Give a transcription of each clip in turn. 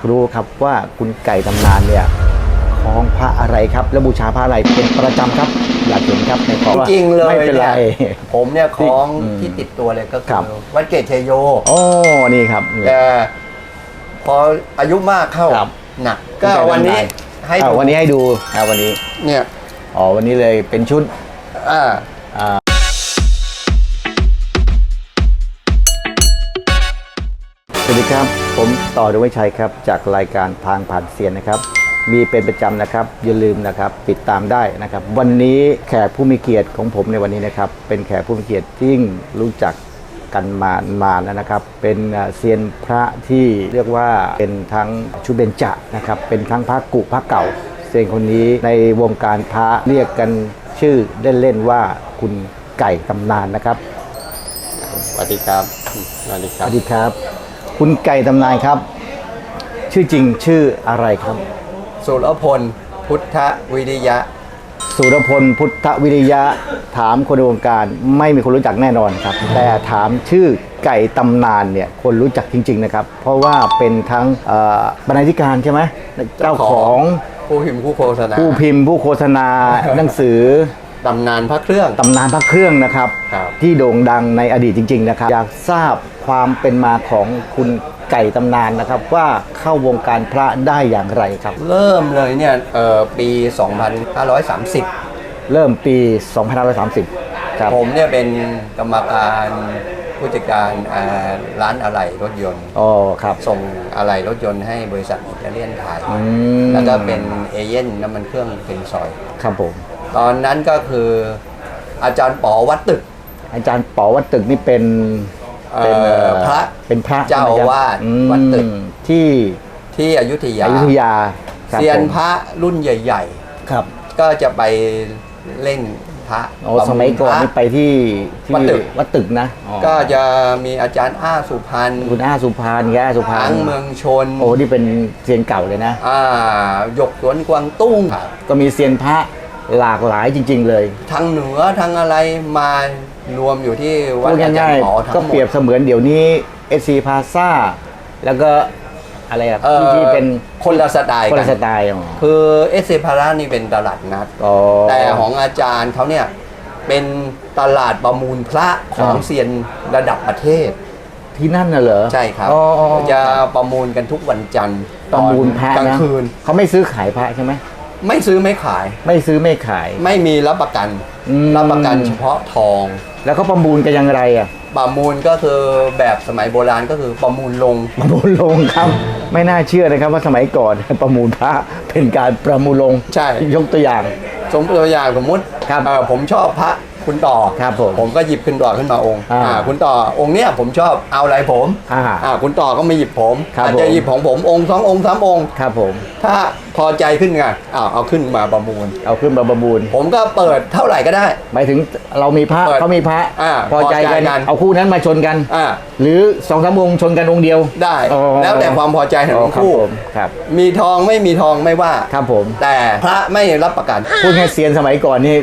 อยากรู้ครับว่าคุณไก่ตำนานเนี่ยคล้องพระอะไรครับ แล้วบูชาพระอะไรเป็นประจำครับ อยากเห็นครับในของจริงๆเลยไม่เป็นไร เนี่ยผมเนี่ยคล้องอืมที่ติดตัวเลยก็ครัคืบอวัดเกตชัยโย โอ้นี่ครับนี่แต่พออายุมากเข้าครับ หนัก ก็วันนี้ให้อ่าดูวันนี้ให้ดูอ่าวันนี้เนี่ยอ๋อวันนี้เลยเป็นชุด อ่า ดีครับ ผมต่อดวงชัยครับ จากรายการทางผ่านเสียนนะครับ มีเป็นประจำนะครับ อย่าลืมนะครับ ติดตามได้นะครับ วันนี้แขกผู้มีเกียรติของผมในวันนี้นะครับ เป็นแขกผู้มีเกียรติที่รู้จักกันมานานแล้วนะครับ เป็นเอ่อเซียนพระที่เรียกว่าเป็นทั้งชุดเบญจนะครับ เป็นทั้งพระกุพระเก่า เซียนคนนี้ในวงการพระเรียกกันชื่อเล่นๆว่าคุณไก่ตำนานนะครับสวัสดีครับสวัสดีคสรับวัสดีครับ คุณไก่ตำนานครับ ชื่อจริงชื่ออะไรครับ สุรพล พุทธวิริยะ สุรพลพุทธวิริยะ ถามคนในวงการไม่มีคนรู้จักแน่นอนครับ แต่ถามชื่อไก่ตำนานเนี่ยคนรู้จักจริง ๆ นะครับ เพราะว่าเป็นทั้งเอ่อบรรณาธิการใช่ไหมเจ้าของผู้พิมพ์ผู้โฆษณาผู้พิมพ์ผู้โฆษณาหนังสือ ตำนานพระเครื่อง ตำนานพระเครื่องนะครับ ครับ ที่โด่งดังในอดีตจริง ๆ นะครับ อยากทราบ ความเป็นมาของคุณไก่ตำนานนะครับว่าเข้าวงการพระได้อย่างไรครับ เริ่มเลยเนี่ยเอ่อปี 2530 เริ่มปี 2530 ครับผมเนี่ยเป็นกรรมการผู้จัดการอ่าร้านอะไหล่รถยนต์ อ๋อครับ ส่งอะไหล่รถยนต์ให้บริษัทอิตาเลียนไทยอืม แล้วก็เป็นเอเย่นน้ำมันเครื่องเทนซอย ครับผม ตอนนั้นก็คืออาจารย์ป๋อวัดตึก อาจารย์ป๋อวัดตึกนี่เป็น เอ่อเป็นเอ่อพระ เป็นพระเจ้าใช่ไหมครับอาวาสอืมวัดตึก ที่ที่อยุธยาอยุธยาครับเซียนผมพระรุ่นใหญ่ครับๆ ก็จะไปเล่นพระโอ้ประสลมัยก่อนพระนี่ไปที่ที่วัดตึก วัดตึกนะอ๋อก็จะมีอาจารย์อ้าสุพันธ์คุณอาสุพานแย่าสุพาทานงเมืองชนโอ้นี่เป็นเซียนเก่าเลยนะ อ่าหยกสวนกวางตุ้ง ก็มีเซียนพระหลากหลายจริง ๆ เลย ทางเหนือทางอะไรมา รวมอยู่ที่วัดพูดอาจารง่ายย์ป๋อทั้งๆก็หมเปรียบดเสมือนเดี๋ยวนี้เอซีพาซ่าแล้วก็อะไรอะเอ่อที่ที่เป็นคนละสไตล์คนกัละนสไตล์อ๋อคือเอสเซพารานี่เป็นตลาดนัดอ๋อแต่ของอาจารย์เขาเนี่ยเป็นตลาดประมูลพระของอ่าเซียนระดับประเทศที่นั่นน่ะเหรอใช่ครับอ๋อจะประมูลกันทุกวันจันทร์ประมูลพระตอนกลางนะคืนเขาไม่ซื้อขายพระใช่ไหม ไม่ซื้อไม่ขาย ไม่ซื้อไม่ขาย ไม่มีรับประกัน อืม รับประกันเฉพาะทองแล้วเขาประมูลกันอยังไรอะประมูลก็คือแบบสมัยโบราณก็คือประมูลลง ประมูลลงครับ ไม่น่าเชื่อนะครับว่าสมัยก่อน ประมูลพระเป็นการประมูลลงใช่ ยกตัวอย่าง สมมติตัวอย่างสมมติครับ เอ่อผมชอบพระ คุณต่อครับผมผมก็หยิบคุณต่อขึ้นมาองค์อ่าอ่าคุณต่อองค์เนี้ยผมชอบเอาอะไรผมอ่าอ่าคุณต่อก็มาหยิบผมครับอาจจะผม หยิบของผมองค์สององค์สามองค์ ครับผม ถ้าพอใจขึ้นไงอ้าวเอาขึ้นมาประมูล เอาขึ้นมาประมูลผมก็เปิดเท่าไหร่ก็ได้ หมายถึงเรามีพระเปิดเขามีพระอ่าพอใจพอใจกันกันเอาคู่นั้นมาชนกัน อ่าหรือสองสามองค์ชนกันองค์เดียวได้อ๋อแล้วแต่ความพอใจของอ๋อทั้งครับคู่ผมครับมีทองไม่มีทองไม่ว่าครับผม แต่พระไม่รับประกัน พูดง่ายๆเซียนสมัยก่อนนี่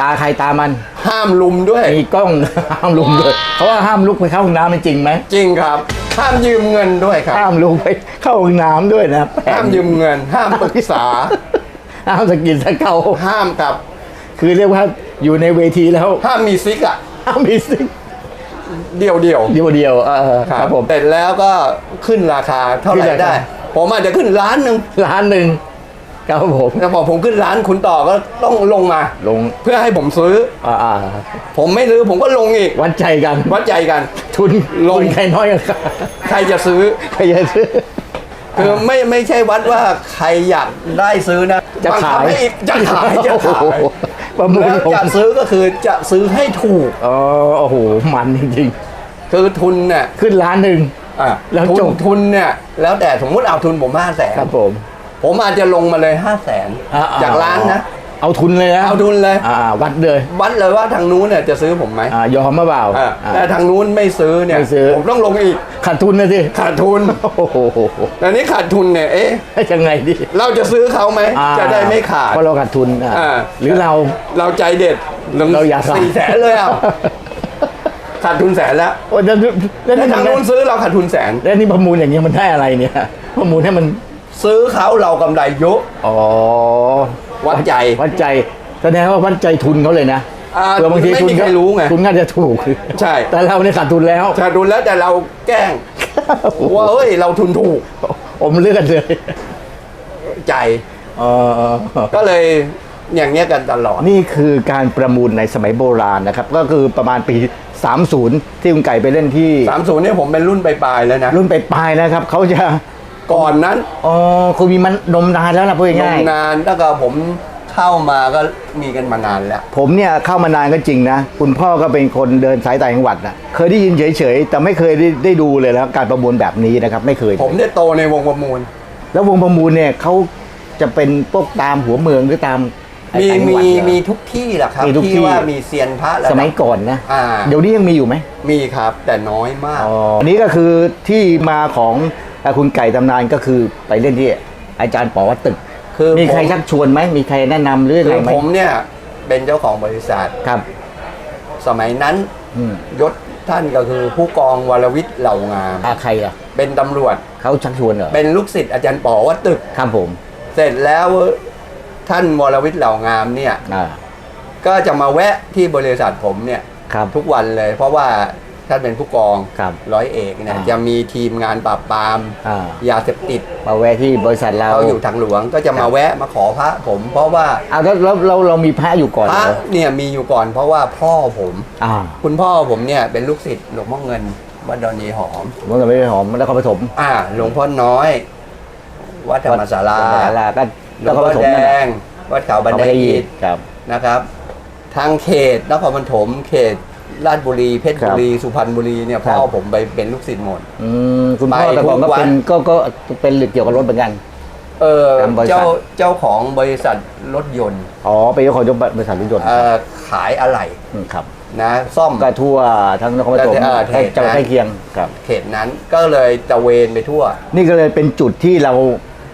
ตาใครตามันห้ามลุมด้วย มีกล้อง ห้ามลุกเลยเขาว่าห้ามลุกไปเข้าห้องน้ำเป็นจริงไหมจริงครับ ห้ามยืมเงินด้วยครับ ห้ามลุกไปเข้าห้องน้ำด้วยนะแปลกห้ามยืมเงิน ห้ามปรึกษา ห้ามสกินสกเกาห้ามครับ คือเรียกว่าอยู่ในเวทีแล้วห้ามมีซิกอะห้ามมีสิ่งเดียวเดียวเดียวเดียวๆเออครับผม เสร็จแล้วก็ขึ้นราคาเท่าไหขึ้ร่นราคา ได้ ผมอาจจะขึ้นล้านหนึ่ง ร้านหนึ่ง ครับผมแต่พอผมขึ้นล้านคุณต่อก็ต้องลงมา ลงเพื่อให้ผมซื้อ อ่าอ่าผมไม่ซื้อผมก็ลงอีก วัดใจกัน วัดใจกัน ทุนลง ทุนใครน้อยกันใครจะซื้อ ใครจะซื้อ คือไม่ไม่ใช่วัดว่าใครอยากได้ซื้อนะจะบังคัขาบยให้อีกจะขายจะโอ้ขายโหประมูลแล้วผมจะซื้อก็คือจะซื้อให้ถูก อ๋อโอ้โห มันจริงคือทุนเนี่ย ๆ ขึ้นล้านหนึ่ง อะแล้วทุจนบทุนเนี่ย แล้วแต่สมมุติเอาทุนผมห้าแสนครับผม ผมอาจจะลงมาเลยห้าแสนอ่จากล้านนะ เอาทุนเลยนะเอาทุนเลย อ่าวัดเลยวัดเลยว่าทางนู้นเนี่ยจะซื้อผมไหมอ่ายอมมาเปล่าอะอ่า แต่ทางนู้นไม่ซื้อเนี่ยไม่ซื้อ ผมต้องลงอีกขาดทุนนะสิขาดทุนโอ้โหแต่นี้ขาดทุนเนี่ยเอ๊ะยังไงดีเราจะซื้อเขาไหมอ่าจะได้ไม่ขาด เพราะเราขาดทุนอ่าอ่า หรือเรา เราใจเด็ดเราอยากขาด สี่แสนเลยอะขาดทุนแสนแล้วโอ้ยแล้วแล้วแต่นี่ทางมันนู้นซื้อเราขาดทุนแสน แล้วนี่ประมูลอย่างเงี้ยมันได้อะไรเนี่ย ประมูลให้มัน ซื้อเขาเรากำไรเยอะอ๋อวัดใจวัดใจแสดงว่าวัดใจทุนเขาเลยนะอ่าเผื่อบางทีไม่ทุนมีใครเขารู้ไง ทุนน่าจะถูกใช่ แต่เราเนี่ยขาดทุนแล้วถ้าดูแล้วแต่เราแกล้งว่าเฮ้ยเราทุนถูกอมเลือดเลยใจ เออ ก็เลยอย่างเงี้ยกันตลอด นี่คือการประมูลในสมัยโบราณนะครับ ก็คือประมาณปี 30 ที่คุณไก่ไปเล่นที่สามศูนย์เนี่ยผมเป็นรุ่นปลายๆแล้วนะ รุ่นไปปลายๆนะครับเขาจะ ก่อนนั้นอ๋อคือมีมันนมนานแล้วนะพูดลง่างยนานแล้วก็ผมเข้ามาก็มีกันมานานแล้ว ๆผมเนี่ยเข้ามานานก็จริงนะ คุณพ่อก็เป็นคนเดินสายต่างจังหวัดนะเคยได้ยินเฉยๆ แต่ไม่เคยได้ได้ดูเลยแล้วการประมูลแบบนี้นะครับ ไม่เคยผมได้โตในวงประมูล แล้ววงประมูลเนี่ยเขาจะเป็นพวกตามหัวเมืองหรือตามไอ้มีต่างจังหมีวัดเหรอ มีทุกที่แหละครับมีทุกที่ที่ ว่ามีเซียนพระระดับ สมัยก่อนนะ อ่า เดี๋ยวนี้ยังมีอยู่ไหม มีครับ แต่น้อยมาก อ๋ออันนี้ก็คือที่มาของ เอ่อคุณไก่ตำนานก็คือไปเล่นที่อาจารย์ปอวัดตึก คือมีใครผม ชักชวนไหมมีใครแนะนำหรืออะคืไรอไหมผมเนี่ยเป็นเจ้าของบริษัท ครับ สมัยนั้นอืมยศท่านก็คือผู้กองวรวิทย์เหล่างาม อาใครล่ะเป็นตำรวจ เขาชักชวนเหรอเป็นลูกศิษย์อาจารย์ป๋อวัดตึก ครับผมเสร็จแล้วท่านวรวิทย์เหล่างามเนี่ย อ่าก็จะมาแวะที่บริษัทผมเนี่ย ครับ ทุกวันเลย เพราะว่า ท่านเป็นผู้กองครับร้อยเอกเนี่ยอ่า จะมีทีมงานปราบปราม อ่ายาเสพติดมาแวะที่บริษัทเรา เขาอยู่ทางหลวงก็จะครัมาบ แวะมาขอพระผม เพราะว่าเอาแล้วแล้วเราเรามีพระอยู่ก่อนพเหรระอเนี่ยมีอยู่ก่อน เพราะว่าพ่อผม อ่าคุณพ่อผมเนี่ยเป็นลูกศิษย์หลวงพ่อเงินวัดดอนเยหอมเมื่อกี้ไม่ได้หอมแล้วเขาผสมอ่าหลวงพ่อน้อย วัดธรรมศาลาธรรมศาลาก็หลแล้ววงเขาพ่ผอสมแดนั่นแหละงวัดเขาบันไดอิฐครับนะครับ ทางเขตนครปฐมเขต ราชบุรีเพชรครับุบรีสุพรรณบุรีเนี่ยครัพ่บอผมไปเป็นลูกศิษย์หมดอืมคุณพ่อไปแต่ก่อนก็ทุกวันเป็นก็ก็เป็นเกี่ยวกับรถเหมือนกัน เออตามบริษัทเจ้าเจ้าของบริษัทรถยนต์อ๋อเป็นเจ้าของบริษัทรถยนต์เอ่อขายอะไหล่มครับนะซ่อมก็ทั่วทั้งนครปฐมเออเขตจังหวัดนะใกล้เคียงครับเขตนั้นก็เลยตระเวนไปทั่ว นี่ก็เลยเป็นจุดที่เรา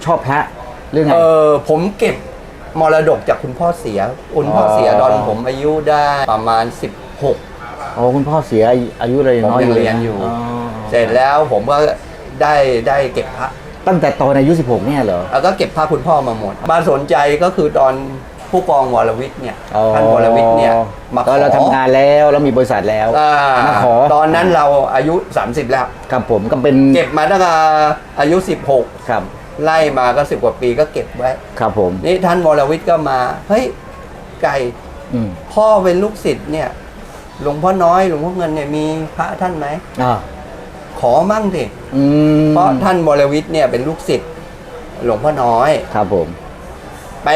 ชอบพระเรื่องไงเออผมเก็บมรดกจากคุณพ่อเสีย คุณพ่อเสียอ๋อตอนผมอายุได้ประมาณ 16 อ๋อคุณพ่อเสียอายุเลยผมน้อยยังเลเรียนอยู่อ๋อเสร็จแล้วผมก็ได้ได้เก็บพระตั้งแต่ตอนอายุ 16 เนี่ยเหรอ แล้วก็เก็บพระคุณพ่อมาหมด มาสนใจก็คือตอนผู้กองวรวิทย์เนี่ยอ๋อ ท่านวรวิทย์เนี่ยมาขตออนเราทำงานแล้วแล้วมีบริษัทแล้วอ่ามาขอตอนนั้นเราอายุ 30 แล้ว ครับผมก็เป็นเก็บมาตั้งแต่อายุ ครับ16 ไล่มาก็ 10 กว่าปีก็เก็บไว้ ครับผมนี่ท่านวรวิทย์ก็มา เฮ้ยไก่อืมพ่อเป็นลูกศิษย์เนี่ย หลวงพ่อน้อยหลวงพ่อเงินเนี่ยมีพระท่านไหมอ่าขอมั่งสิอืมเพราะท่านวรวิทย์เนี่ยเป็นลูกศิษย์หลวงพ่อน้อย ครับผม ไป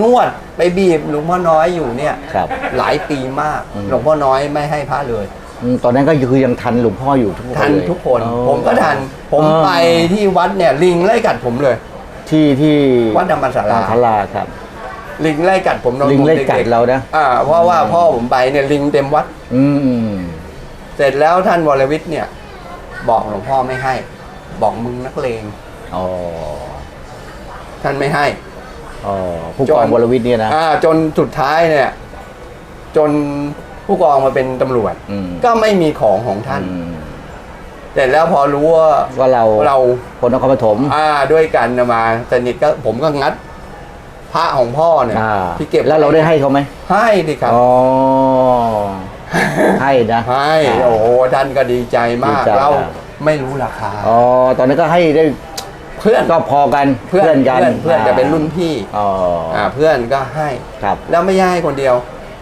นวดไปบีบหลวงพ่อน้อยอยู่เนี่ยครับ หลายปีมากอืม หลวงพ่อน้อยไม่ให้พระเลย อืมตอนนั้นก็คือยังทันหลวงพ่ออยู่ทุกคนทันเลยทุกคน อ๋อผมก็ทัน ผมอ๋อไปที่วัดเนี่ยลิงไล่กัดผมเลย ที่ที่วัดธรรมศาลาพลาครับ ลิงไล่กัดผมตอนลิงผมไล่ด็กัดเรานะอ่าเพราะว่าพ่อผมไปเนี่ยลิงเต็มวัด อืม เสร็จแล้วท่านวรวิทย์เนี่ย บอกหลวงพ่อไม่ให้ บอกมึงนักเลง อ๋อ ท่านไม่ให้ อ๋อ ผู้กองวรวิทย์เนี่ยนะ อ่าจนสุดท้ายเนี่ย จนผู้กองมาเป็นตำรวจ อืมก็ไม่มีของของท่าน อืมเสร็จแล้วพอรู้ว่าว่าเราเราคนนครปฐม อ่าด้วยกันมาสนิทก็ผมก็งัด พระของพ่อเนี่ยอ่าที่เก็บแล้วเราได้ให้เขาไหมให้ดิครับ อ๋อให้นะให้โอ้โหท่านก็ดีใจมากดีใจเราครับ ไม่รู้ราคา อ๋อตอนนั้นก็ให้ได้เพื่อนก็พอกันเพื่อนกันเพื่อนเพื่อนจะเป็นรุ่นพี่อ๋อออ่าเพื่อนก็ให้ ครับ แล้วไม่ใช่ให้คนเดียว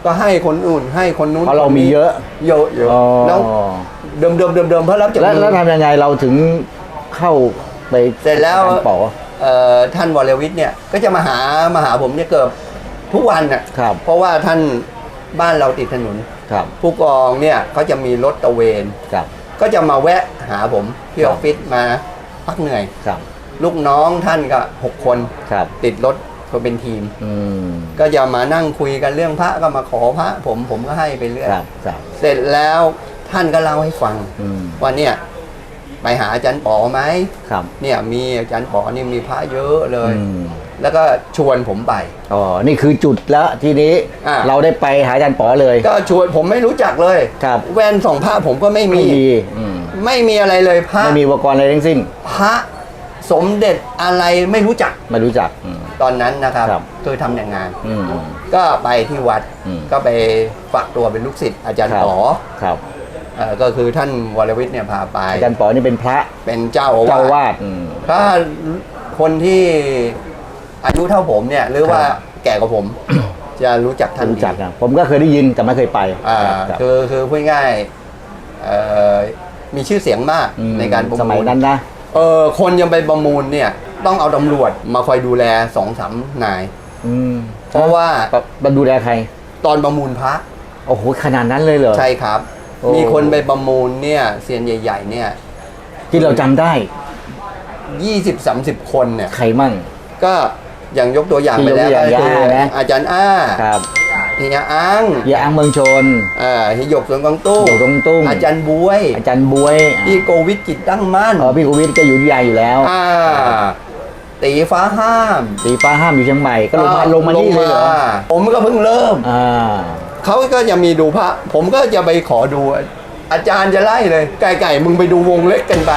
ก็ให้คนอื่นให้คนนู้นเพราะเราคนมีนี้เยอะ เยอะเยอะอ๋อแล้วเดิมเดิมเดิมเดิมเพราะรับจากแล้วมือ แล้วทำยังไงเราถึงเข้าไปเสร็จแล้ว การป๋อเอ่อ ท่านวรวิทย์เนี่ยก็จะมาหามาหาผมเนี่ยเกือบทุกวันน่ะครับเพราะว่าท่านบ้านเราติดถนนครับผู้กองเนี่ยเขาจะมีรถตระเวนครับ ก็จะมาแวะหาผมที่คอรับอฟฟิศมาพักเหนื่อยครับลูกน้องท่านก็หกคนครับติดรถก็เป็นทีมอืมก็จะมานั่งคุยกันเรื่องพระก็มาขอพระ ผมผมก็ให้ไปเรื่อยครับครับเสร็จแล้วท่านก็เล่าให้ฟังอืมว่าเนี่ย ไปหาอาจารย์ป๋อไหมครับเนี่ยมีอาจารย์ป๋อนี่มีพระเยอะเลย อืมแล้วก็ชวนผมไป อ๋อนี่คือจุดแล้วทีนี้อ่า เราได้ไปหาอาจารย์ป๋อเลย ก็ชวนผมไม่รู้จักเลย ครับ แว่นสองพระผมก็ไม่ไม่มี มีอืมไม่มีอะไรเลยพระไม่มีอุปกรณ์อะไรทั้งสิ้น พระสมเด็จอะไรไม่รู้จักไม่รู้จักอืม ตอนนั้นนะครับครับคือทำแต่งงาน อืม ก็ไปที่วัดอืม ก็ไปฝากตัวเป็นลูกศิษย์อาจารย์ครับป๋อ ครับเอ่อ ก็คือท่านวรวิทย์เนี่ยพาไป อาจารย์ป๋อนี่เป็นพระเป็นเจ้าอาเจ้าอาวาสาสอืม ถ้าคนที่อายุเท่าผมเนี่ย หรือว่าครับ แก่กว่าผม จะรู้จักท่านรู้จักดีนะผมก็เคยได้ยินแต่ไม่เคยไปอ่าครับ คือคือพูดง่ายๆเอ่อมีชื่อเสียงมากมในการประมูล สมัยนั้นนะ เออคนยังไปประมูลเนี่ย ต้องเอาตำรวจมาคอยดูแลสองสามนาย อืมเพราะว่ามาดูแลใคร ตอนประมูลพระโอ้โหขนาดนั้นเลยเหรอใช่ครับ โอ้ มีคนไปประมูลเนี่ยเซียนใหญ่ ๆ เนี่ย ที่เราจำได้20-30 คนเนี่ย ใครมั่ง ก็อย่างยกตัวอย่างที่ไปแล้วยกตัวอย่างก็คือย่านะ อาจารย์อ้าครับเฮียอังยาอังเมืองชน เอ่อเฮียหยกสวนกวางตุ้งอยู่ตรงตุ้ง อาจารย์บวยอาจารย์บวยพี่โกวิทจิตตั้งมั่นเออพี่โควิดก็อยู่ที่ยาอยู่แล้วอ่าตีฟ้าห้ามสีฟ้าห้ามอยู่เชียงใหม่ก็ลงมาลงมานี่เลยเหรอผมก็เพิ่งเริ่ม อ่า เขาก็จะมีดูพระ ผมก็จะไปขอดู อาจารย์จะไล่เลย ไก่ไก่มึงไปดูวงเล็กกันไป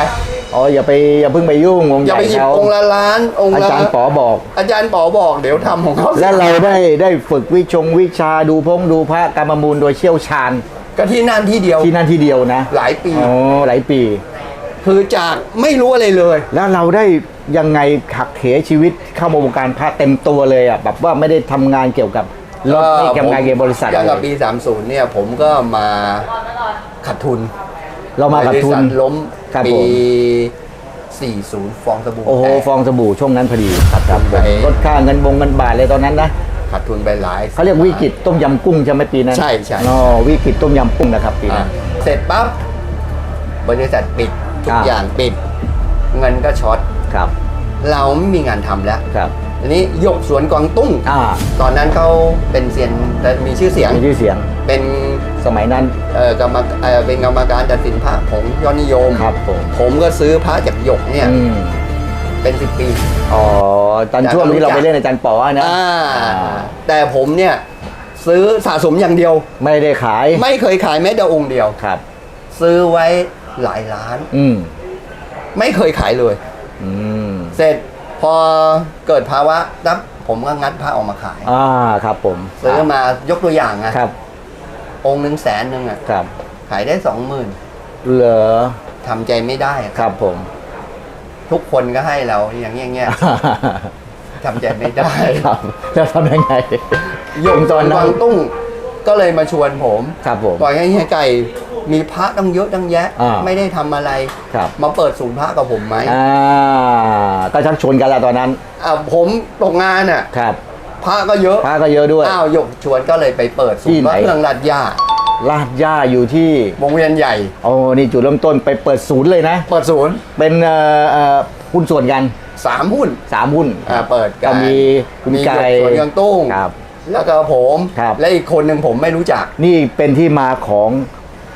อ๋ออย่าไปอย่าเพิ่งไปยุ่งวงอใหย่าญ่ไปหยิบเขาองค์ละล้านองค์อาละจารย์ป๋อบอก อาจารย์ป๋อบอกเดี๋ยวทำของเขาและเราได้ได้ฝึกวิชงวิชาดูพงดูพระการประมูลโดยเชี่ยวชาญก็ที่นั่นที่เดียวที่นั่นที่เดียวนะหลายปี อ๋อหลายปี คือจากไม่รู้อะไรเลย แล้วเราได้ยังไงขักเขชีวิตเข้ามาวงการพระเต็มตัวเลยอะแบบว่าไม่ได้ทำงานเกี่ยวกับ รถไม่ทำงานเกี่ยวกับบริษัทอย่างกับเลยปี 30 เนี่ยผมก็มาขาดทุน เรามาขาดทุนบริษัทล้มครับปีผม40 ฟองสบู่โอ้โหแตกฟองสบู่ช่วงนั้นพอดีครับครับไปลดค่าเงินบงเงินบาทเลยตอนนั้นนะขาดทุนไปหลายเขาเรียกวิกฤตต้มยำกุ้งใช่ไหมปีนั้นใช่ใช่อ๋อวิกฤตต้มยำกุ้งนะครับปีอะนั้นเสร็จปั๊บบริษัทปิดทุกอ่าอย่างปิด เงินก็ช็อตครับ เราไม่มีงานทำแล้วครับ ทีนี้หยกสวนกวางตุ้ง อ่าตอนนั้นเขาเป็นเซียนแต่มีชื่อเสียง มีชื่อเสียง เป็นสมัยนั้นเอ่อกรรมเอ่อเป็นกรรมการตัดสินพระผงยอดนิยม ครับผมผมก็ซื้อพระจากหยกเนี่ยอืมเป็นสิบปี อ๋อตอนช่วงที่เราไปเล่นอาจารย์ป๋อนะอ่าอ่าแต่ผมเนี่ยซื้อสะสมอย่างเดียว ไม่ได้ขายไม่เคยขายแม้แต่องค์เดียว ครับ ซื้อไว้หลายล้าน อืมไม่เคยขายเลย อืม เสร็จ พอเกิดภาวะปั๊บผมก็งัดพระออกมาขาย อ่าครับผมซื้อมายกตัวอย่างนะครับองค์หนึ่งแสนหนึ่งอะครับขายได้สองหมื่นเหรอทำใจไม่ได้อะครับผม ทุกคนก็ให้เราอย่างเงี้ยเงี้ยทำใจไม่ได้ ครับแล้วทำยังไง ยงตตออนนนั้วานงตุ้งก็เลยมาชวนผมครับผมปล่อยให้เฮียไก่ มีพระตั้งเยอะตั้งแยะ อ่าไม่ได้ทำอะไร ครับ มาเปิดศูนย์พระกับผมไหมอ่าก็ชักชวนกันละตอนนั้นอ่าผมตกงานอะ ครับพระก็เยอะ พระก็เยอะด้วย อ้าวหยกชวนก็เลยไปเปิดศูที่นย์ไหพน ระเครื่องรัดย่าลาดย่าอยู่ที่วงเวียนใหญ่ โอ้นี่จุดเริ่มต้นไปเปิดศูนย์เลยนะ เปิดศูนย์เป็นเอ่อเอ่อหุ้นส่วนกันสามหุ้น สามหุ้นอ่าเปิดกัก็นมีคุณมีหยไก่กสวนกวางตุ้ง ครับ แล้วก็ผม ครับ และอีกคนหนึ่งผมไม่รู้จัก นี่เป็นที่มาของ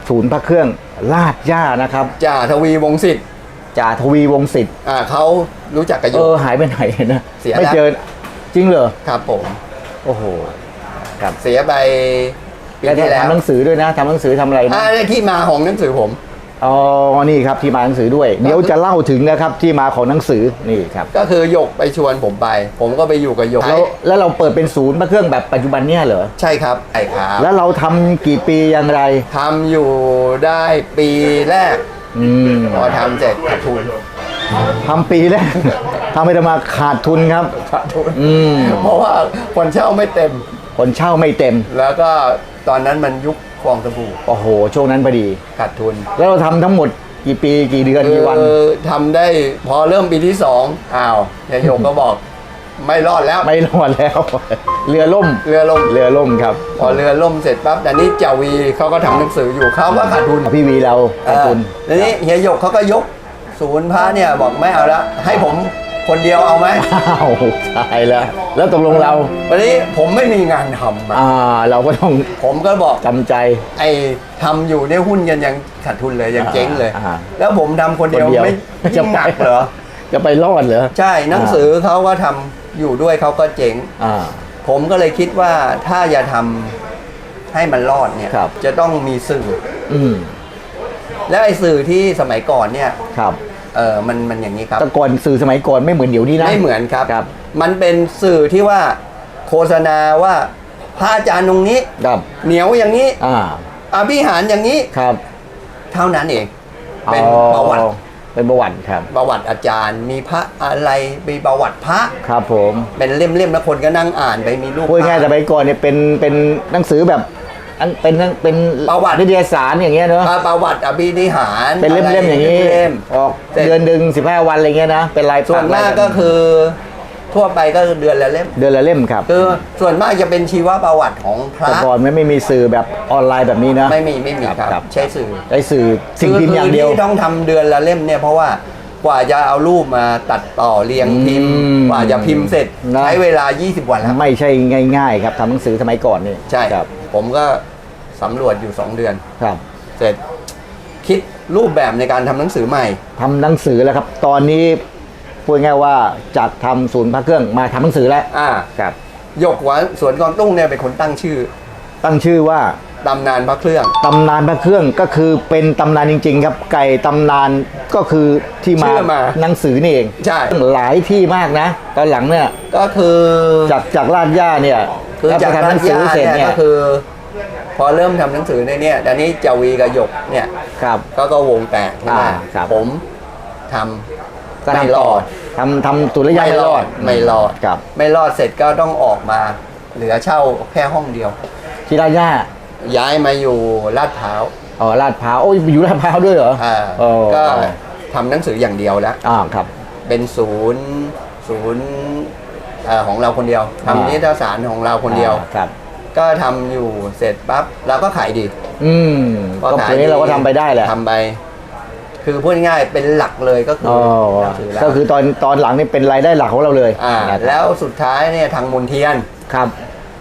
ศูนย์พระเครื่องลาดย่านะครับจ่าทวีวงศ์สิทธิ์จ่าทวีวงศ์สิทธิ์อ่าเขารู้จักกับหยเอกอหายไปไหนนะเสียไม่แล้วเจอจริงเหรอครับผม โอ้โหครับเสียไปปีแล้วที่แล้วทำหนังสือด้วยนะทำหนังสือทำอะไรนะอ่าที่มาของหนังสือผม อ๋อ นี่ครับที่มาหนังสือด้วย เดี๋ยวจะเล่าถึงนะครับที่มาของหนังสือนี่ครับก็คือหยกไปชวนผมไป ผมก็ไปอยู่กับหยกแล้วแล้วเราเปิดเป็นศูนย์พระเครื่องแบบปัจจุบันเนี่ยเหรอใช่ครับใช่ครับแล้วเราทำกี่ปีอย่างไรทำอยู่ได้ปีแรกอืมพอทำเสร็จขาดทุนทำปีแรกทำไปทำมาขาดทุนครับขาดทุนอืมเพราะว่าคนเช่าไม่เต็ม คนเช่าไม่เต็ม แล้วก็ตอนนั้นมันยุค ฟองสบู่โอ้โห ช่วงนั้นพอดี ขาดทุนแล้วเราทำทั้งหมดกี่ปีกี่เดือนกี่วัน คือทำได้พอเริ่มปีที่สองอ้าวเฮียหยกก็บอก ไม่รอดแล้ว ไม่รอดแล้ว เรือล่ม เรือลงเรือล่มครับพอเรือล่มเสร็จปั๊บแต่นี้เจาวีเขาก็ทำหนังสืออยู่เขาก็ขาดทุน พี่วีเราขาดทุนเออแล้วนี้เฮียหยกเขาก็ยกศูนย์พระเนี่ยบอกไม่เอาละให้ผม คนเดียวเอาไหมอ้าวตายแล้ว แล้วตกลงเรา วันนี้ผมไม่มีงานทำอะอ่า เราก็ต้องผมก็บอกจำใจ ไอ้ทำอยู่เนี่ยหุ้นกันยังขาดทุนเลยยังเจ๊งเลยอ่าแล้วผมทำคนเดียวคนเดียวไม่จะยิ่งไป หนักเหรอ จะไปรอดเหรอ ใช่หนังสือเขาก็ทำอยู่ด้วยเขาก็เจ๊ง อ่า ผมก็เลยคิดว่าถ้าจะทำให้มันรอดเนี่ย ครับ จะต้องมีสื่อ อืม แล้วไอ้สื่อที่สมัยก่อนเนี่ย ครับ เออมันมันอย่างนี้ครับ แต่ก่อนสื่อสมัยก่อนไม่เหมือนเดี๋ยวนี้นะ ไม่เหมือนครับ ครับ มันเป็นสื่อที่ว่าโฆษณาว่าพระอาจารย์ตรงนี้ ครับเหนียวอย่างนี้อ่าอภิหารอย่างนี้ครับเท่านั้นเอง เป็นอ๋อประวัติเป็นประวัติครับ ประวัติอาจารย์ มีพระอะไรมีประวัติพระครับผมเป็นเล่มๆแล้วคนก็นั่งอ่านไปมีรูปพูดง่ายๆพแต่ระไปก่อนเนี่ยเป็นเป็นหนังสือแบบ อันเป็นเป็นประวัติ นิตยสารอย่างเงี้ยเนอะพระประวัติอภินิหารเป็นเล่มๆอย่างนี้เล่มออกเสร็จเดือนหนึ่งสิบห้าวันอะไรเงี้ยนะเป็นลายๆส่วนมากก็คือ ทั่วไปก็คือเดือนละเล่ม เดือนละเล่มครับคือส่วนมากจะเป็นชีวประวัติของพระแต่ก่อนไม่ไม่มีสื่อแบบออนไลน์แบบนี้นะ ไม่มีไม่มีครับครับใช้สื่อใช้สื่อสิ่งพิมพ์อย่างเดียวคืที่ต้องทำเดือนละเล่มเนี่ยเพราะว่ากว่าจะเอารูปมาตัดต่อเรียงพิมพ์อืมกว่าจะพิมพ์เสร็จนะใช้เวลา 20 วันแล้วไม่ใช่ง่าย ๆ ครับทำหนังสือสมัยก่อนนี่ใช่ครับ ผมก็สำรวจอยู่ 2 เดือน ครับเสร็จคิดรูปแบบในการทำหนังสือใหม่ ทำหนังสือแล้วครับ ตอนนี้พูดง่ายๆว่าจากทำศูนย์พระเครื่องมาทำหนังสือแล้วอ่าครับยกหวันสวนกวางตุ้งเนี่ยเป็นคนตั้งชื่อตั้งชื่อว่าตำนานพระเครื่อง ตำนานพระเครื่องก็คือเป็นตำนานจริง ๆ ครับ ไก่ตำนานก็คือที่มาชื่อมาหนังสือนี่เองใช่ หลายที่มากนะ ตอนหลังเนี่ยก็คือจากจากลาดย่าเนี่ย คือจากแล้วไปทำหร้านันงสืยาเสร็จเนี่ยเนี่ยก็คือ พอเริ่มทำหนังสือในเนี่ยตอนนี้จาวีกับหยกเนี่ยครับก็ก็วงแตกใช่ไหมอ่าครับผมทก็ำไม่ทำรต่ออดทำทำสุริยะไม่ไม่รรออดดไม่รอดครับ ไม่รอดเสร็จก็ต้องออกมา เหลือเช่าแค่ห้องเดียวที่ลาดย่าย้ายมาอยู่ลาดพร้าวอ๋อลาดพร้าวโอ้ยอยู่ลาดพร้าวด้วยเหรออ่าโอ้ก็ทำหนังสืออย่างเดียวแล้วอ่าครับ เป็นศูนย์ศูนย์ เอ่อของเราคนเดียวอ่าทำนิตยสารของเราคนเดียว อ่าครับ ก็ทำอยู่เสร็จปั๊บเราก็ขายดีอืมพอก็ขายทีนี้เราก็ทำไปได้แหละทำไป คือพูดง่ายๆเป็นหลักเลยก็คืออ๋อหนังสือแล้วก็คือตอนตอนหลังนี่เป็นรายได้หลักของเราเลยอ่านะครับแล้วสุดท้ายเนี่ยทางมนเทียนครับ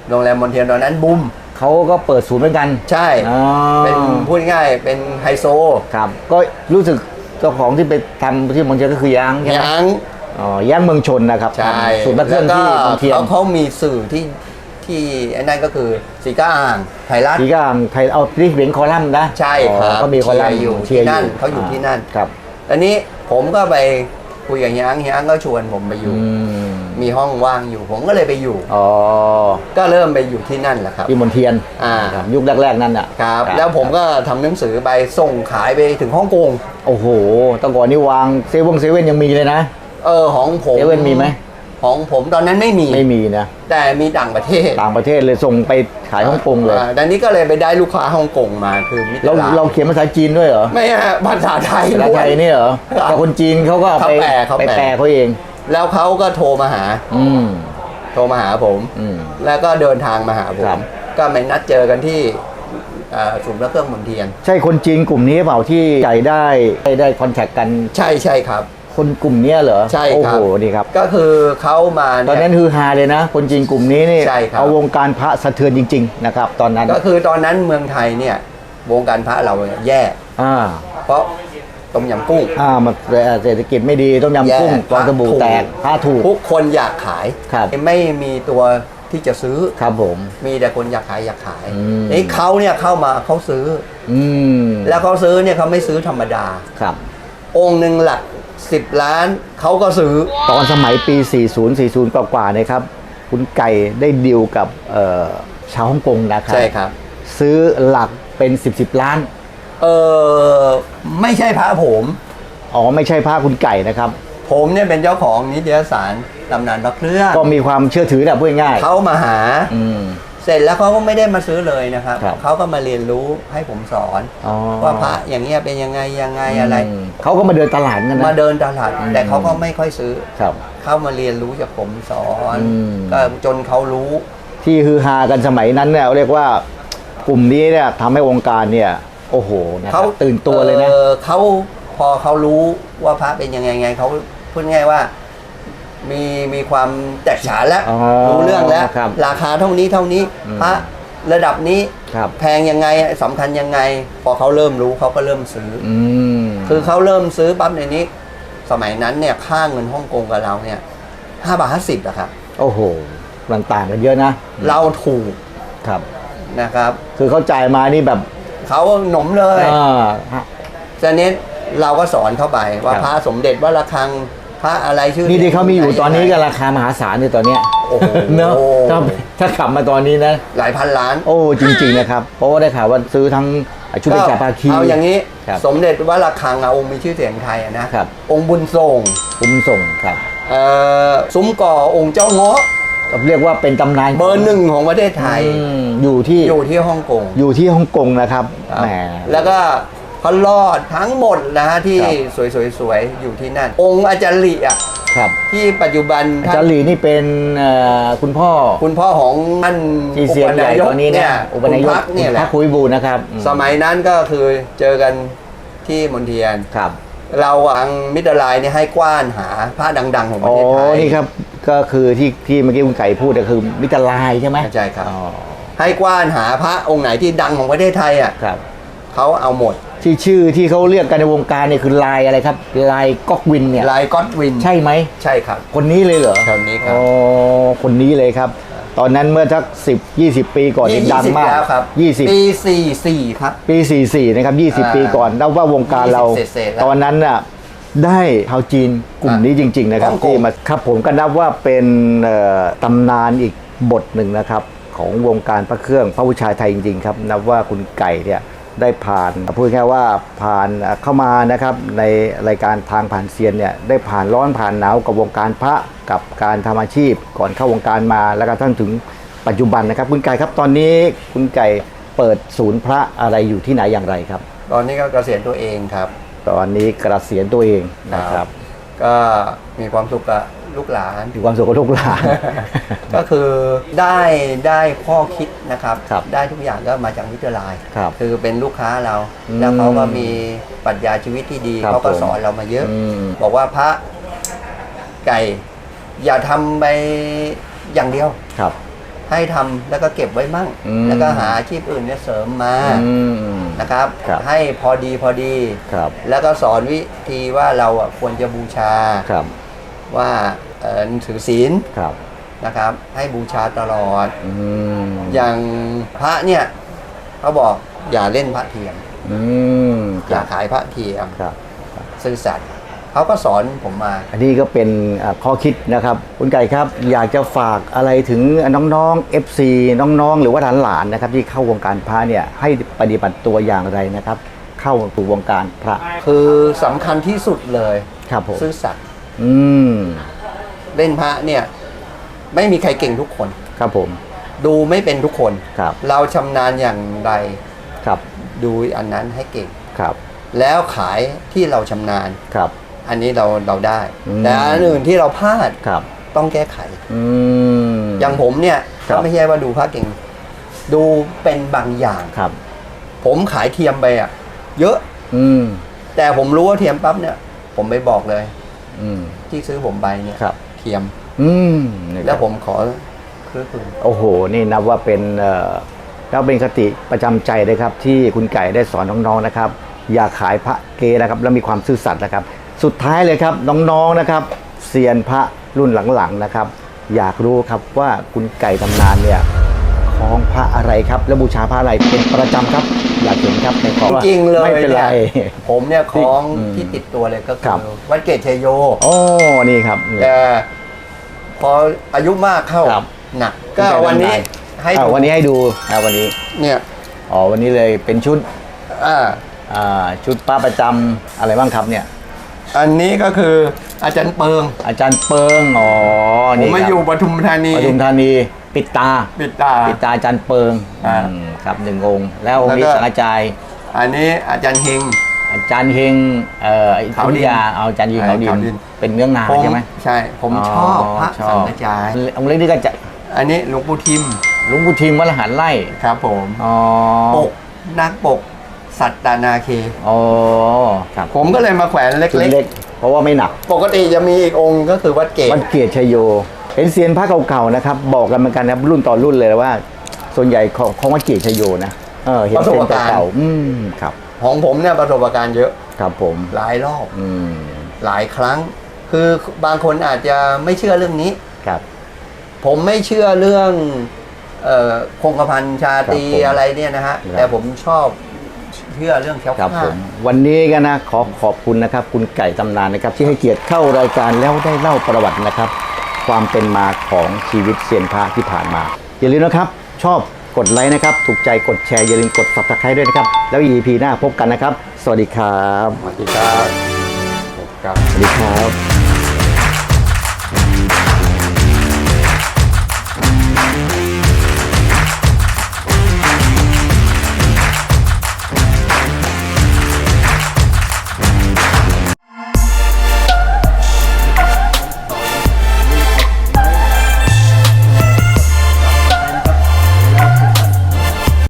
โรงแรมมนเทียนตอนนั้นบุ้มเขาก็เปิดศูนย์เหมือนกันใช่ อ๋อเป็นพูดง่ายๆเป็นไฮโซ ครับ ก็รู้สึกเจ้าของที่ไปทำที่เมืองเชียงก็คือยางใช่ไหม ยัง อ๋อย่างเมืองชนนะครับใช่ศูนย์พระเครื่องที่แล้วก็เมืองเทียนเขาเขามีสื่อที่ที่ไอ้นั่นก็คือสีก้าอ่างไทยรัฐสีกางไทยเอาที่เขียนคอลัมน์นะใช่ครับอ๋อก็มีคอลัมน์เชียร์อยู่เชียร์ที่นั่นเขาอยู่ที่นั่นครับอันนี้ผมก็ไปคุยกับเฮียอังเฮียอังก็ชวนผมไปอยู่อืมมีห้องว่างอยู่ ผมก็เลยไปอยู่อ๋อก็เริ่มไปอยู่ที่นั่นแหละครับที่มนเทียนอ่าครับยุคแรกๆนั่นอะครับ แล้วผมก็ทำหนังสือไปส่งขายไปถึงฮ่องกงโอ้โหแตก่อนนี่วางเซเว่นเซเว่นยังมีเลยนะ เออของผมเซเว่นมีไหมของผมตอนนั้นไม่มี ไม่มีนะแต่มีต่างประเทศต่างประเทศเลยส่งไปขายฮ่องกงเลยอ่าดังนี้ก็เลยไปได้ลูกค้าฮ่องกงมาคือมิตเราลาเราเขียนภาษาจีนด้วยเหรอไม่ฮะภาษาไทยภาษาไทยล้วนนี่เหรอครับแต่คนจีนเขาก็เอาไปเขาแปลเขาไปแปลแปลเขาเอง แล้วเขาก็โทรมาหา อืมโทรมาหาผม อืม แล้วก็เดินทางมาหาผครัม บ ก็ไปนัดเจอกันที่เอ่อศูนย์พระเครื่องมนเทียน ใช่คนจีนกลุ่มนี้เปล่าที่ใจได้ได้ได้คอนแทคกัน ใช่ใช่ครับ คนกลุ่มเนี้ยเหรอใช่โอ้ครัโหบนี่ครับ ก็คือเขามาตอนนั้นเยคือฮาเลยนะ คนจีนกลุ่มนี้นี่ใช่ครับเอาวงการพระสะเทือนจริง ๆ นะครับ ตอนนั้นก็คือตอนนั้นเมืองไทยเนี่ยวงการพระเราเนี่ยแย่อ่าเพราะต้มยำกุ้งอ่ามันเศรษฐกิจไม่ดีต้องยำกุ้งแย่ฟองสบู่ถูกแตกผ้าถูกทุกคนอยากขายครับไม่มีตัวที่จะซื้อครับผมมีแต่คนอยากขายอยากขายอืมนี่เขาเนี่ยเข้ามาเขาซื้อ อืมแล้วเขาซื้อเนี่ยเขาไม่ซื้อธรรมดาครับ องค์หนึ่งหลัก สิบล้านเขาก็ซื้อ ตอนสมัยปี 40 40 กว่าๆนะครับ คุณไก่ได้ดีลกับเอ่อชาวฮ่องกงนะครับใช่ครับ ซื้อหลักเป็น 10 10 ล้าน เออไม่ใช่พระผม อ๋อ ไม่ใช่ผ้าคุณไก่นะครับ ผมเนี่ยเป็นเจ้าของนิตยสารตำนานพระเครื่องก็มีความเชื่อถือนะพูดง่ายๆเขามาหา อืม เสร็จแล้วเขาก็ไม่ได้มาซื้อเลยนะครับครับ เขาก็มาเรียนรู้ให้ผมสอน อ๋อว่าพระอย่างเงี้ยเป็นยังไงยังไงอะไร มเขาก็มาเดินตลาดกันนะ มาเดินตลาดอืม แต่เขาก็ไม่ค่อยซื้อ ครับ เข้ามาเรียนรู้จากผมสอนอืม ก็จนเขารู้ ที่ฮือฮากันสมัยนั้นเนี่ยเรียกว่ากลุ่มนี้เนี่ยทำให้วงการเนี่ย โอ้โหนะคเขารับตื่นตัวเลยนะออเขาพอเขารู้ว่าพระเป็นยังไงไงเขาพูดง่ายว่า มีมีความแตกฉานแล้ว อ๋อรู้เรื่องแล้ว ครับราคาเท่านี้เท่านี้อืม พระระดับนี้ครับแพงยังไงสำคัญยังไง พอเขาเริ่มรู้เขาก็เริ่มซื้อออืม คือเขาเริ่มซื้อปั๊บในนี้ สมัยนั้นเนี่ยค่าเงินฮ่องกงกับเราเนี่ยห้าบาทห้าสิบอะครับโอ้โห มันต่างกันเยอะนะเราถูกครับ นะครับคือเขาจ่ายมานี่แบบเขาหนมเลย อ่าฉะนี้เราก็สอนเข้าไปว่าครับพระสมเด็จว่าระฆัง พระอะไรชื่อนี่ที่เขามีอยู่ตอนนี้ก็ไหราคามหาศาลในตอนเนี้ยโอ้โหเนอะถ้าถ้ากลับมาตอนนี้นะ หลายพันล้านโอ้จริง ๆ นะครับ เพราะว่าได้ข่าวว่าซื้อทั้งชุดเบญจภาคีเอาอย่างนี้ ครับ สมเด็จว่าระฆังอะองค์มีชื่อเสียงไทยอะนะครับ องค์บุญทรงคุ้มส่งครับเอ่อซุ้มก่อองค์เจ้าเงาะเรียกว่าเป็นตำนานเบอร์หนึ่งของประเทศไทย อืมอยู่ที่อยู่ที่ฮ่องกงอยู่ที่ฮ่องกงนะครับครับแหม แล้วก็ พระรอดทั้งหมดนะฮะที่ครับสวยๆๆอยู่ที่นั่น องค์อาจารย์หลีอะครับที่ปัจจุบันอาท่าจารนย์หลีนี่เป็นเอ่อคุณพ่อคุณพ่อของท่านที่เซียนใหญ่ตอนนี้เนี่ยอุปนายกคุณพักเนี่ยแหพระละคุยบูลย์นะครับอืมสมัยนั้นก็คือเจอกันที่มณฑียนครับ เราอะทางมิตรลายเนี่ยให้กว้านหาพระดัง ๆ ของปอ๋ระอเทศไทยนี่ครับก็คือที่ที่เมื่อกี้คุณไก่พูดก็คือมิตรลายใช่ไหมใช่ครับอ๋อให้กว้านหาพระองค์ไหนที่ดังของประเทศไทยอะครับเขาเอาหมด ที่ชื่อที่เขาเรียกกันในวงการเนี่ยคือลายอะไรครับลายก๊อกวินเนี่ยลายก็อดวินใช่ไหมใช่ครับ คนนี้เลยเหรอแถวนี้ครับอ๋อคนนี้เลยครับ ตอนนั้นเมื่อสักสิบยี่สิบปีก่อนนี่ดังมากแล้วครับยี่สิบปีสี่สี่ครับ ปี44นะครับ20อ่าปีก่อนแล้วว่าวงการเรา20เศษๆแล้วตอนนั้นน่ะได้ชาวจีนกลุ่มอ่านี้จริง ๆ นะครับฮ่องกงที่มาครับผมก็นับว่าเป็นเอ่อตำนานอีกบทหนึ่งนะครับ ของวงการพระเครื่องพระผู้ชายไทยจริง ๆ ครับ นับว่าคุณไก่เนี่ย ได้ผ่านพูดแค่ว่าผ่านเข้ามานะครับในรายการทางผ่านเซียนเนี่ยได้ผ่านร้อนผ่านหนาวกับวงการพระกับการทำอาชีพ ก่อนเข้าวงการมาแล้วก็ทั้งถึงปัจจุบันนะครับคุณไก่ครับตอนนี้คุณไก่เปิดศูนย์พระอะไรอยู่ที่ไหนอย่างไรครับ ตอนนี้ก็เกษียณตัวเองครับ ตอนนี้กระเสียนตัวเองนะครับ ก็มีความสุขกับ ลูกหลาน มีความสุขกับลูกหลาน ก็คือได้ได้ข้อคิดนะครับ ครับได้ทุกอย่างก็มาจากวิทยาลัยครับคือเป็นลูกค้าเรา อืมแล้วเขาก็มีปรัชญาชีวิตที่ดีครับเขาก็ผมสอนเรามาเยอะ อืม บอกว่าพระไก่ อย่าทำไปอย่างเดียว ครับ ให้ทำแล้วก็เก็บไว้มั่ง อืม แล้วก็หาอาชีพอื่นเนี่ยเสริมมาอืม นะครับ ครับ ให้พอดีพอดี ครับ แล้วก็สอนวิธีว่าเราอะควรจะบูชา ครับ ว่าเอ่อถือศีลครับนะครับ ให้บูชาตลอดอืมอย่างพระเนี่ยเขาบอกอย่าเล่นพระเทียมอืมคอย่ารับขายพระเทียมครับซื่อสัตย์เขาก็สอนผมมา อันนี้ก็เป็นอ่าข้อคิดนะครับ คุณไก่ครับ อยากจะฝากอะไรถึงน้องๆ FC น้องๆ หรือว่าหลานๆนะครับ ที่เข้าวงการพระเนี่ยให้ปฏิบัติตัวอย่างไรนะครับ เข้าสู่วงการพระ คือสำคัญที่สุดเลยครับผมซื่อสัตย์ อืมเล่นพระเนี่ย ไม่มีใครเก่งทุกคน ครับผม ดูไม่เป็นทุกคน ครับ เราชำนาญอย่างไรครับ ดูอันนั้นให้เก่ง ครับ แล้วขายที่เราชำนาญ ครับ อันนี้เราเราได้ อืม แต่อันอื่นที่เราพลาดครับ ต้องแก้ไข อืม อย่างผมเนี่ยครัก็บ ไม่ใช่ว่าดูพระเก่ง ดูเป็นบางอย่าง ครับ ผมขายเทียมไปอะเยอะ อืม แต่ผมรู้ว่าเทียมปั๊บเนี่ย ผมไปบอกเลย อืมที่ซื้อผมไปเนี่ยครับ เทียม อืมนี่ครับแล้วผมขอคือคืน โอ้โห นี่นับว่าเป็นเอ่อแล้วเป็นคติประจำใจเลยครับ ที่คุณไก่ได้สอนน้องๆนะครับ อย่าขายพระเกนะครับ แล้วมีความซื่อสัตย์นะครับ สุดท้ายเลยครับน้องๆนะครับเซียนพระรุ่นหลังๆนะครับ อยากรู้ครับว่าคุณไก่ตำนานเนี่ยคล้องพระอะไรครับ แล้วบูชาพระอะไรเป็นประจำครับ อยากเห็นครับในของจริงๆเลยไม่เป็นไรเนี่ยผมเนี่ยคล้องอืมที่ติดตัวเลยก็ครัคืบอวัดเกตเชยโย โอ้นี่ครับนี่แต่พออายุมากเข้าครับหนักก็วันนี้ให้อ่าดูวันนี้ให้ดูอ่าวันนี้เนี่ยอ๋อวันนี้เลยเป็นชุดอ่าอ่าชุดป้าประจำอะไรบ้างครับเนี่ย อันนี้ก็คืออาจารย์เปิงอาจารย์เปิงอ๋อผมนี่มาครับอยู่ปทุมธานีปทุมธานี ปิดตา ปิดตา ปิดตาอาจารย์เปิงอ่าอืมครับหนึ่งองค์ แล้วองค์นี้แล้วก็ สังอาจารย์อันนี้อาจารย์เฮง อาจารย์เฮงเอ่อเขาดินวิทยาเอาอาจารย์ยิงเขาดิเขาดินนเป็นเนื้องาผมใช่ไหมใช่ ผมชอบพระชสัองบฆจายองค์เล็กนี่ก็จะอันนี้หลวงปู่ทิมหลุงปู่ทิมวัดละหันไล่ครับผมอ๋อปกนักปก สัตตานาเค อ๋อครับผมก็เลยมาแขวนเชุดล็กเล็ก เพราะว่าไม่หนัก ๆ ปกติจะมีอีกองค์ก็คือวัดเกตวัดเกียรติชัยโย เห็นเซียนพระเก่าๆนะครับ บอกกันเหมือนกันนะครับรุ่นต่อรุ่นเลยว่า ส่วนใหญ่ของของวัดเกียรติชัยโยนะเออเห็นเซียนเก่าๆอืมครับ ของผมเนี่ยประสบการณ์เยอะครับผมหลายรอบอืมหลายครั้ง คือบางคนอาจจะไม่เชื่อเรื่องนี้ครับ ผมไม่เชื่อเรื่องเอ่อคงกระพันชาตรีครับผมอะไรเนี่ยนะฮะครับ แต่ผมชอบเชื่อเรื่องแคล้วครับคลาผด มวันนี้ก็นะขอขอบคุณนะครับ คุณไก่ตำนานนะครับ ที่ให้เกียรติเข้ารายการแล้วได้เล่าประวัตินะครับ ความเป็นมาของชีวิตเซียนพระที่ผ่านมา อย่าลืมนะครับ ชอบกดไลค์นะครับ ถูกใจกดแชร์อย่าลืมกด subscribe ด้วยนะครับ แล้ว EP หน้าพบกันนะครับ สวัสดีครับ สวัสดีครับครับสวัสดีครับ